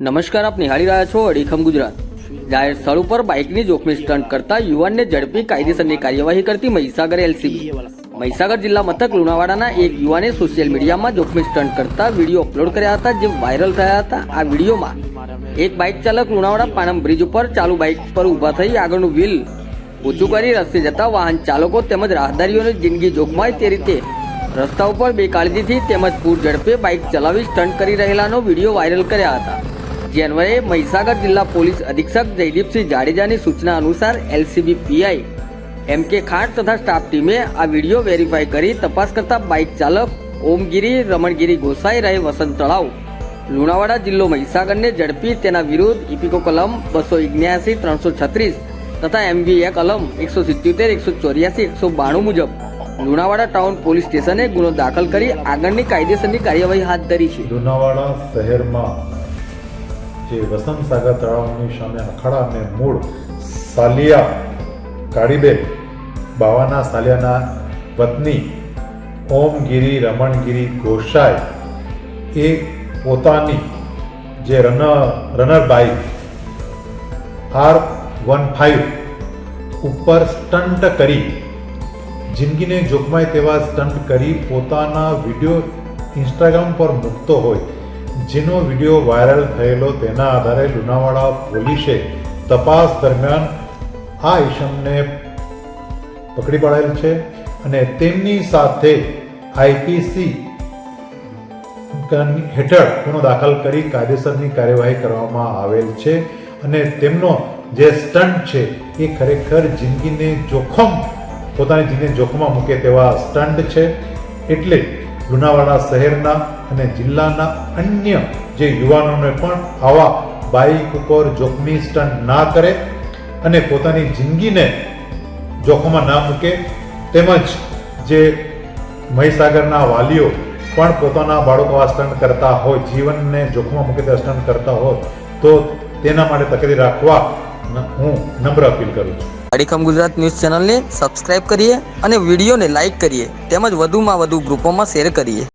નમસ્કાર, આપ નિહાળી રહ્યા છો અડીખમ ગુજરાત. જાહેર સ્થળ ઉપર બાઇકની જોખમી સ્ટન્ટ કરતા યુવાનને ઝડપી કાયદેસરની કાર્યવાહી કરતી મહીસાગર એલસીબી. મહીસાગર જિલ્લા મથક લુણાવાડાના એક યુવાને સોશિયલ મીડિયામાં જોખમી સ્ટન્ટ કરતા વીડિયો અપલોડ કર્યા હતા, જે વાયરલ થયા હતા. આ વિડીયોમાં એક બાઇક ચાલક લુણાવાડા પાણમ બ્રિજ ઉપર ચાલુ બાઇક પર ઊભા થઈ આગળનું વ્હીલ ઊંચું કરી રસ્તે જતા વાહન ચાલકો તેમજ રાહદારીઓની જિંદગી જોખમાય તે રીતે રસ્તા ઉપર બેકાળજીથી તેમજ પૂર ઝડપે બાઇક ચલાવી સ્ટન્ટ કરી રહેલાનો વીડિયો વાયરલ કર્યા હતા. જે અન્વયે મહીસાગર જિલ્લા પોલીસ અધિક્ષક જયદીપસિંહ જાડેજાની સૂચના અનુસાર એલસીબી પીઆઈ એમ કે ખાટ તથા સ્ટાફ ટીમે આ વીડિયો વેરીફાઈ કરી તપાસ કરતા બાઇક ચાલક ઓમગીરી રમણગીરી ગોસાઈ રહે વસંત તળાવ. લુણાવાડા જિલ્લો મહીસાગરને ઝડપી તેના વિરુદ્ધ ઇપિકો કલમ બસો ઇગ્યાસી ત્રણસો છત્રીસ તથા એમવી એ કલમ એકસો સિત્યોતેર, એકસો ચોર્યાસી, એકસો બાણું મુજબ લુણાવાડા ટાઉન પોલીસ સ્ટેશને ગુનો દાખલ કરી આગળની કાયદેસરની કાર્યવાહી હાથ ધરી છે. લુણાવાડા શહેરમાં જે વસંત સાગર તળાવની સામે અખાડા અને મૂળ સાલિયા કાળીબેન બાવાના સાલિયાના પત્ની ઓમગીરી રમણગીરી ગોસાઈ એ પોતાની જે run runner bike R one five ઉપર સ્ટન્ટ કરી, જિંદગીને જોખમાય તેવા સ્ટન્ટ કરી પોતાના વીડિયો ઇન્સ્ટાગ્રામ પર મૂકતો હોય. જેનો વીડિયો વાયરલ થયેલો તેના આધારે લુણાવાડા પોલીસે તપાસ દરમિયાન આ ઈશમને પકડી પાડેલ છે અને તેમની સાથે આઈપીસી હેઠળ ગુનો દાખલ કરી કાયદેસરની કાર્યવાહી કરવામાં આવેલ છે અને તેમનો જે સ્ટન્ટ છે એ ખરેખર જિંદગીને જોખમ, પોતાની જિંદગીને જોખમમાં મૂકે તેવા સ્ટન્ટ છે. એટલે લુણાવાડા શહેરના અને જિલ્લાના અન્ય જે યુવાનોને પણ આવા બાઇક ઉપર જોખમી સ્ટન્ટ ના કરે અને પોતાની જિંદગીને જોખમમાં ના મૂકે, તેમજ જે મહીસાગરના વાલીઓ પણ પોતાના બાળકો આ સ્ટન્ટ કરતા હોય, જીવનને જોખમમાં મૂકે તે સ્ટન્ટ કરતા હોય, તો તેના માટે તકરી રાખવા હું નમ્ર અપીલ કરું છું. અડીખમ ગુજરાત ન્યૂઝ ચેનલને સબસ્ક્રાઇબ કરીએ અને વિડીયોને લાઇક કરીએ, તેમજ વધુમાં વધુ ગ્રુપોમાં શેર કરીએ.